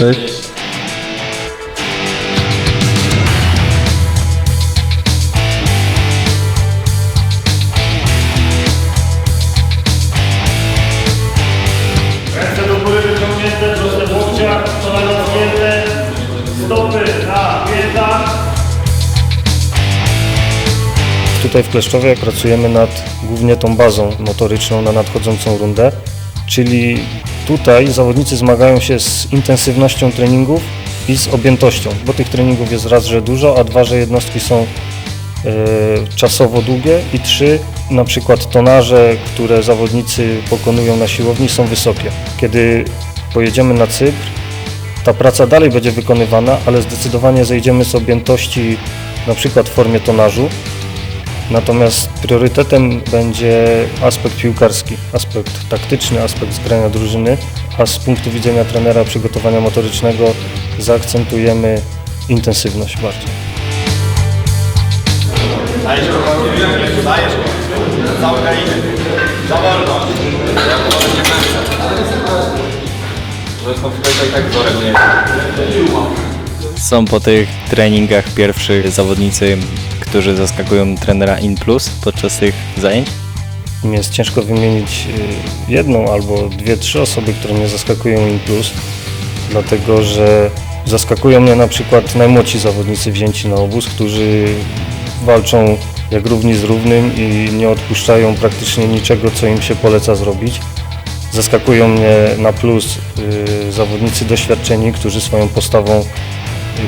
Cześć. Ręce do góry wyciągnięte, proste w łokciach, kolana zgięte, stopy na piętach. Tutaj w Kleszczowie pracujemy nad głównie tą bazą motoryczną na nadchodzącą rundę, czyli tutaj zawodnicy zmagają się z intensywnością treningów i z objętością, bo tych treningów jest raz, że dużo, a dwa, że jednostki są e, czasowo długie i trzy, na przykład tonaże, które zawodnicy pokonują na siłowni są wysokie. Kiedy pojedziemy na Cypr, ta praca dalej będzie wykonywana, ale zdecydowanie zejdziemy z objętości na przykład w formie tonażu, Natomiast priorytetem będzie aspekt piłkarski, aspekt taktyczny, aspekt zgrania drużyny, a z punktu widzenia trenera przygotowania motorycznego zaakcentujemy intensywność bardziej. Za. Są po tych treningach pierwszych zawodnicy, którzy zaskakują trenera in plus podczas tych zajęć. Jest ciężko wymienić y, jedną albo dwie, trzy osoby, które mnie zaskakują in plus, dlatego że zaskakują mnie na przykład najmłodsi zawodnicy wzięci na obóz, którzy walczą jak równi z równym i nie odpuszczają praktycznie niczego, co im się poleca zrobić. Zaskakują mnie na plus y, zawodnicy doświadczeni, którzy swoją postawą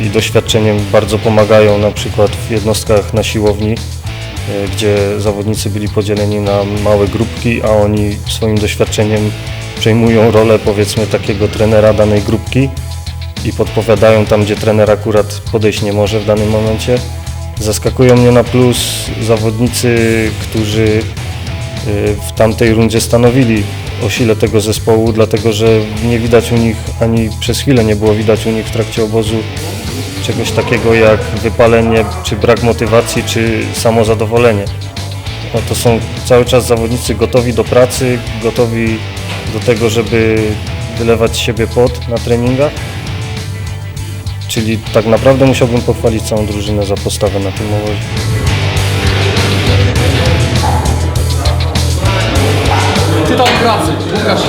i doświadczeniem bardzo pomagają na przykład w jednostkach na siłowni, e, gdzie zawodnicy byli podzieleni na małe grupki, a oni swoim doświadczeniem przejmują rolę powiedzmy takiego trenera danej grupki i podpowiadają tam, gdzie trener akurat podejść nie może w danym momencie. Zaskakują mnie na plus zawodnicy, którzy y, w tamtej rundzie stanowili o sile tego zespołu, dlatego że nie widać u nich, ani przez chwilę nie było widać u nich w trakcie obozu czegoś takiego jak wypalenie, czy brak motywacji, czy samozadowolenie. No to są cały czas zawodnicy gotowi do pracy, gotowi do tego, żeby wylewać z siebie pot na treningach. Czyli tak naprawdę musiałbym pochwalić całą drużynę za postawę na tym obozie. Tytan pracy, Łukasz.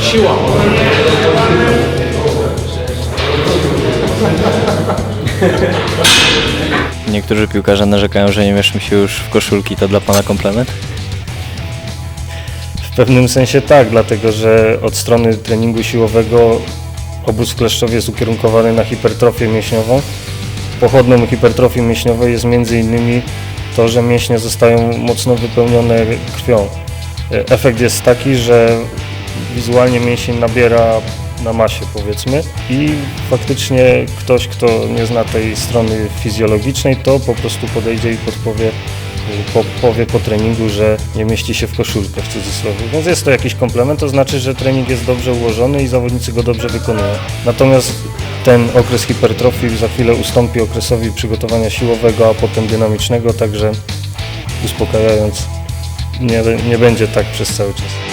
Siła. Niektórzy piłkarze narzekają, że nie mieszczą się już w koszulki. To dla Pana komplement? W pewnym sensie tak, dlatego że od strony treningu siłowego obóz w Kleszczowie jest ukierunkowany na hipertrofię mięśniową. Pochodną hipertrofii mięśniowej jest innymi to, że mięśnie zostają mocno wypełnione krwią. E, Efekt jest taki, że wizualnie mięsień nabiera na masie powiedzmy i faktycznie ktoś, kto nie zna tej strony fizjologicznej, to po prostu podejdzie i podpowie po, powie po treningu, że nie mieści się w koszulkę w cudzysłowie. Więc jest to jakiś komplement, to znaczy, że trening jest dobrze ułożony i zawodnicy go dobrze wykonują. Natomiast ten okres hipertrofii za chwilę ustąpi okresowi przygotowania siłowego, a potem dynamicznego, także uspokajając, nie, nie będzie tak przez cały czas.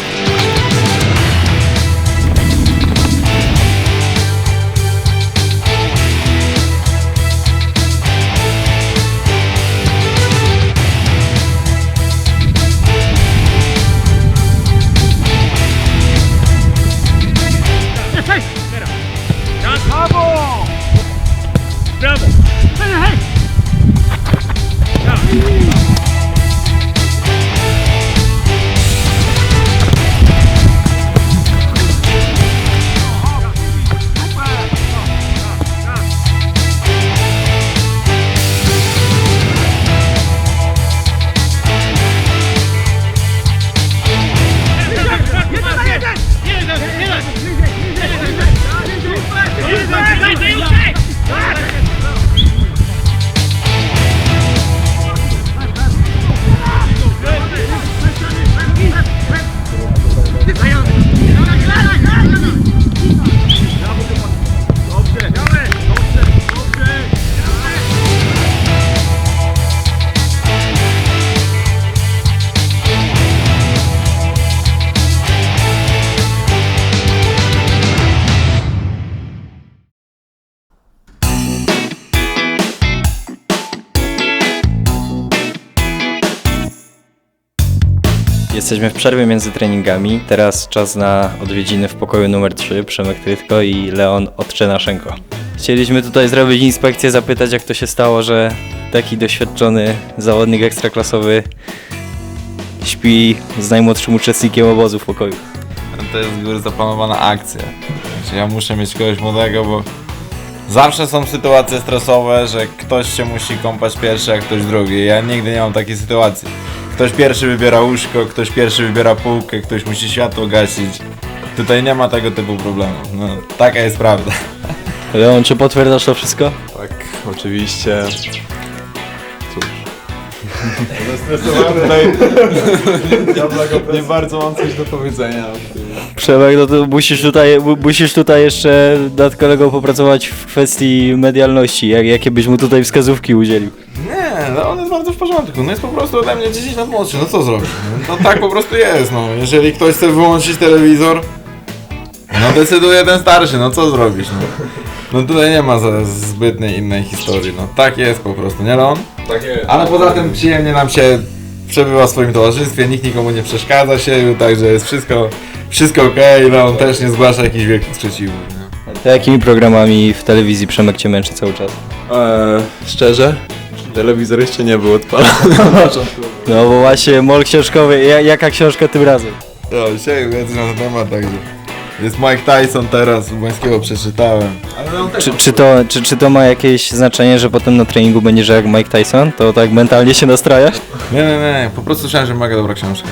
Jesteśmy w przerwie między treningami. Teraz czas na odwiedziny w pokoju numer 3. Przemek Trytko i Leon Odczenaszenko. Chcieliśmy tutaj zrobić inspekcję, zapytać jak to się stało, że taki doświadczony zawodnik ekstraklasowy śpi z najmłodszym uczestnikiem obozu w pokoju. To jest z góry zaplanowana akcja. Znaczy ja muszę mieć kogoś młodego, bo zawsze są sytuacje stresowe, że ktoś się musi kąpać pierwszy, a ktoś drugi. Ja nigdy nie mam takiej sytuacji. Ktoś pierwszy wybiera łóżko, ktoś pierwszy wybiera półkę, ktoś musi światło gasić. Tutaj nie ma tego typu problemów. No, taka jest prawda. Leon, czy potwierdzasz to wszystko? Tak, oczywiście. Cóż. Nie bardzo mam coś do powiedzenia. Przemek, no to musisz tutaj, mu- musisz tutaj jeszcze nad kolegą popracować w kwestii medialności. Jak, jakie byś mu tutaj wskazówki udzielił? Nie, no on jest bardzo w porządku. No jest po prostu ode mnie 10 lat młodszy, no co zrobić? No tak po prostu jest, no. Jeżeli ktoś chce wyłączyć telewizor, no decyduje ten starszy, no co zrobisz, no. No tutaj nie ma za zbytnej innej historii, no tak jest po prostu, nie Leon? Tak jest. Ale poza tym przyjemnie nam się przebywa w swoim towarzystwie, nikt nikomu nie przeszkadza się, także jest wszystko, wszystko okej, Leon też nie zgłasza jakichś wielkich sprzeciwów, nie? To jakimi programami w telewizji Przemek cię męczy cały czas? Eee, szczerze, telewizor jeszcze nie był odpalony na początku. No bo właśnie, mol książkowy, ja, jaka książka tym razem? No, dzisiaj wiedzę na ten temat, także jest Mike Tyson teraz, Ubańskiego przeczytałem. Czy, czy, to, czy, czy to ma jakieś znaczenie, że potem na treningu będziesz jak Mike Tyson? To tak mentalnie się nastrajasz? Nie, nie, nie, po prostu słyszałem, że mega dobra książka.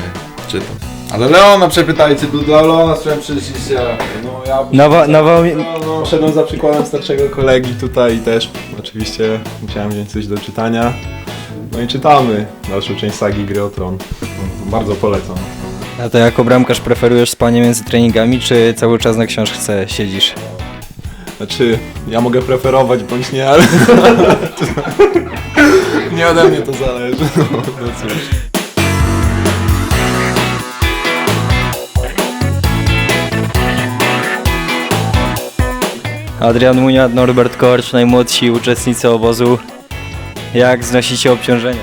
Czytam. Ale Leona przepytajcie, tu dla Leona słyszałem przyszliście. No ja Nawa, nawał, no, no, szedłem za przykładem starszego kolegi tutaj i też oczywiście musiałem wziąć coś do czytania. No i czytamy dalszą część sagi Gry o Tron. Bardzo polecam. a to jako bramkarz preferujesz spanie między treningami, czy cały czas na książce siedzisz? Znaczy, ja mogę preferować bądź nie, ale nie ode mnie to zależy. No, no cóż. Adrian Munia, Norbert Korcz, najmłodsi uczestnicy obozu. Jak znosicie obciążenia?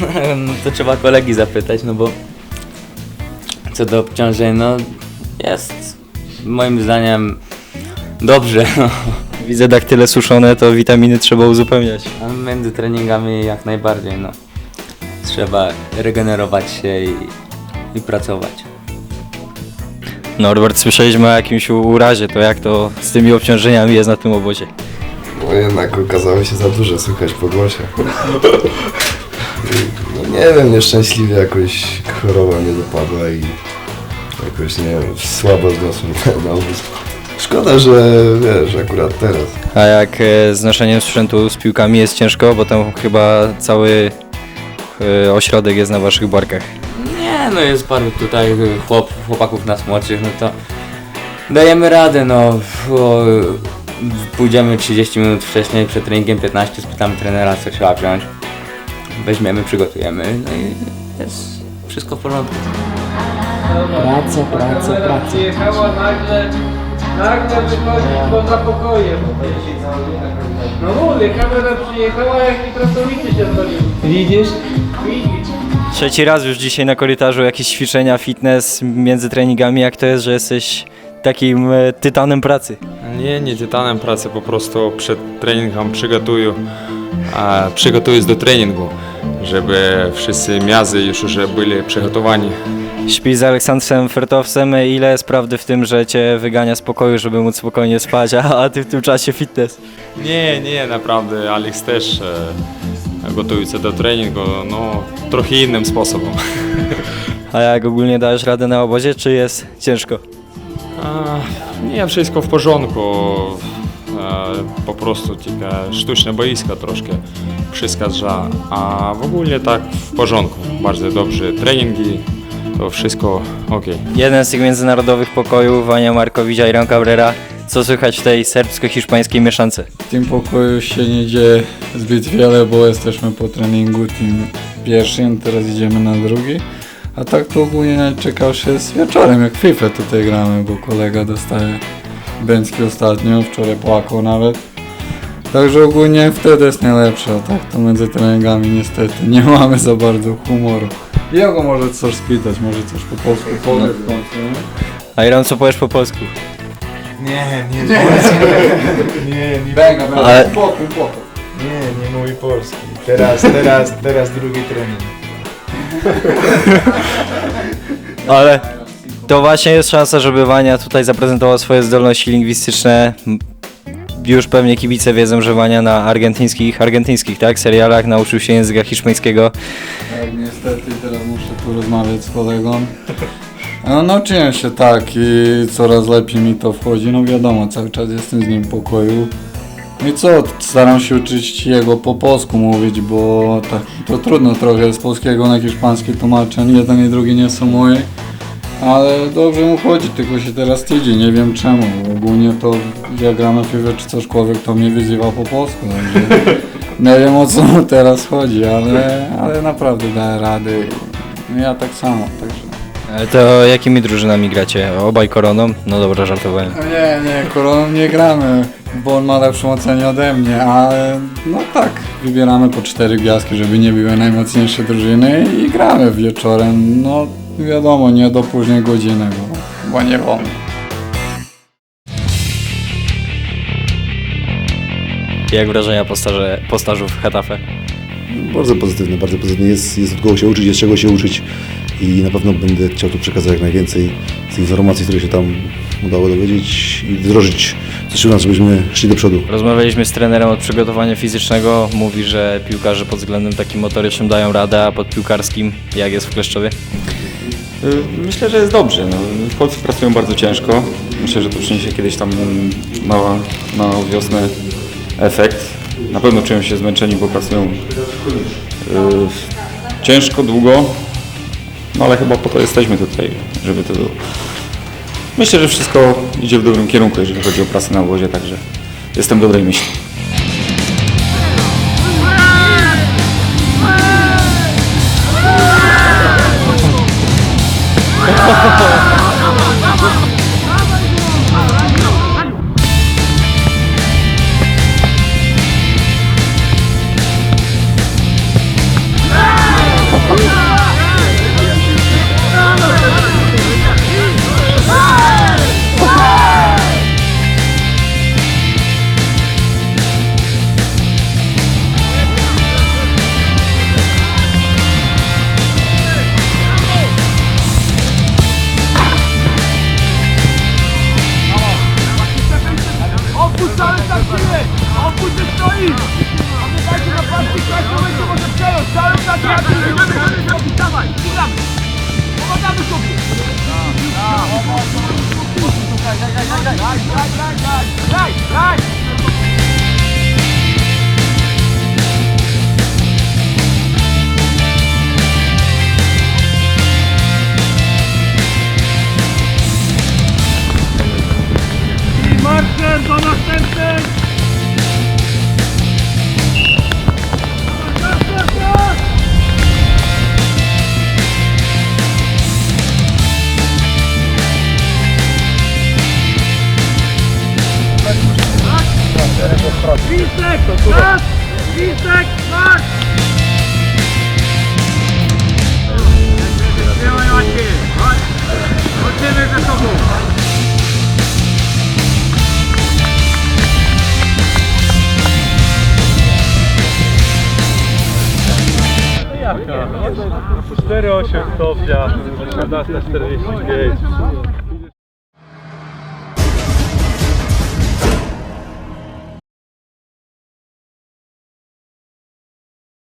No to trzeba kolegi zapytać, no bo co do obciążeń, no jest moim zdaniem dobrze, no. Widzę daktyle suszone, to witaminy trzeba uzupełniać. A między treningami jak najbardziej, no. Trzeba regenerować się i, i pracować. Norbert, słyszeliśmy o jakimś urazie, to jak to z tymi obciążeniami jest na tym obozie? No jednak okazało się za dużo słychać po głosie. No nie wiem, nieszczęśliwie jakoś choroba mnie dopadła i jakoś, nie wiem, słabo zniosłem na obóz. Szkoda, że wiesz, akurat teraz. A jak e, z noszeniem sprzętu z piłkami jest ciężko, bo tam chyba cały e, ośrodek jest na waszych barkach. Nie, no jest paru tutaj chłop, chłopaków nas młodszych, no to dajemy radę, no. O, pójdziemy 30 minut wcześniej, przed treningiem 15, spytamy trenera, co trzeba wziąć. Weźmiemy, przygotujemy, no i jest wszystko w porządku. Praca, praca, praca. Przyjechała nagle, nagle wychodzić poza pokojem. No mówię, kamera przyjechała, jak i pracownicy się zrobili. Widzisz? Widzisz. Trzeci raz już dzisiaj na korytarzu jakieś ćwiczenia, fitness między treningami. Jak to jest, że jesteś takim e, tytanem pracy? Nie, nie tytanem pracy, po prostu przed treningiem przygotuję, a przygotuję do treningu, żeby wszyscy miazy już już byli przygotowani. Śpisz z Aleksandrem Fertowcem. Ile jest prawdy w tym, że cię wygania z pokoju, żeby móc spokojnie spać, a, a ty w tym czasie fitness? Nie, nie, naprawdę, Alex też e, się do treningu, no trochę innym sposobem. A jak ogólnie dajesz radę na obozie, czy jest ciężko? A, nie, wszystko w porządku, po prostu tylko sztuczne boiska troszkę przeszkadza, a w ogóle tak w porządku, bardzo dobrze treningi, to wszystko ok. Jeden z tych międzynarodowych pokojów, Wania Markowicz, Iran Cabrera. Co słychać w tej serbsko-hiszpańskiej mieszance? Tym pokoju się nie dzieje zbyt wiele, bo jesteśmy po treningu tym pierwszym, teraz idziemy na drugi. A tak to ogólnie się z wieczorem, jak FIFA tutaj gramy, bo kolega dostaje Bęcki ostatnio, wczoraj płakał nawet. Także ogólnie wtedy jest najlepsze, a tak to między treningami niestety nie mamy za bardzo humoru. Jego może coś spytać, może coś po polsku powie w końcu? Iron, co powiesz po polsku? Nie, nie, Nie. polski. Nie, nie. Bęga, bęga, Ale- pokój, pokój. Nie, nie mówi polski. Teraz, teraz, teraz drugi trening. Ale to właśnie jest szansa, żeby Wania tutaj zaprezentował swoje zdolności lingwistyczne. M- Już pewnie kibice wiedzą, że Wania na argentyńskich, argentyńskich, tak, serialach nauczył się języka hiszpańskiego. Tak, niestety teraz muszę tu rozmawiać z kolegą. No, nauczyłem się tak i coraz lepiej mi to wchodzi. No wiadomo, cały czas jestem z nim w pokoju. No I co, staram się uczyć jego po polsku mówić, bo tak, to trudno trochę z polskiego na hiszpański tłumaczeń. Jeden i drugi nie są moje. Ale dobrze mu chodzi, tylko się teraz tydzień, nie wiem czemu. Ogólnie to jak gram na piłę czy coś człowiek to mnie wyzywa po polsku, także nie wiem o co mu teraz chodzi, ale, ale naprawdę daję rady. No ja tak samo, także. Ale to jakimi drużynami gracie? Obaj koroną? No dobra, żartowałem. No Nie, nie, koroną nie gramy, bo on ma lepszą ocenę ode mnie, ale no tak, wybieramy po cztery gwiazdki, żeby nie były najmocniejsze drużyny i gramy wieczorem, no wiadomo, nie do późnej godziny, bo, bo nie wolno. Jak wrażenia po, staże, po stażu w Hetafe? Bardzo pozytywne, bardzo pozytywne. Jest, jest od kogo się uczyć, jest czego się uczyć i na pewno będę chciał tu przekazać jak najwięcej z informacji, które się tam udało dowiedzieć i wdrożyć coś u nas, żebyśmy szli do przodu. Rozmawialiśmy z trenerem od przygotowania fizycznego. Mówi, że piłkarze pod względem takim motorycznym dają radę, a pod piłkarskim jak jest w Kleszczowie? Y, Myślę, że jest dobrze. No, Polscy pracują bardzo ciężko. Myślę, że to przyniesie kiedyś tam na, na wiosnę efekt. Na pewno czują się zmęczeni, bo pracują y, ciężko, długo. No ale chyba po to jesteśmy tutaj, żeby to było. Myślę, że wszystko idzie w dobrym kierunku, jeżeli chodzi o pracę na obozie, także jestem dobrej myśli. 48 Sofia, 1445.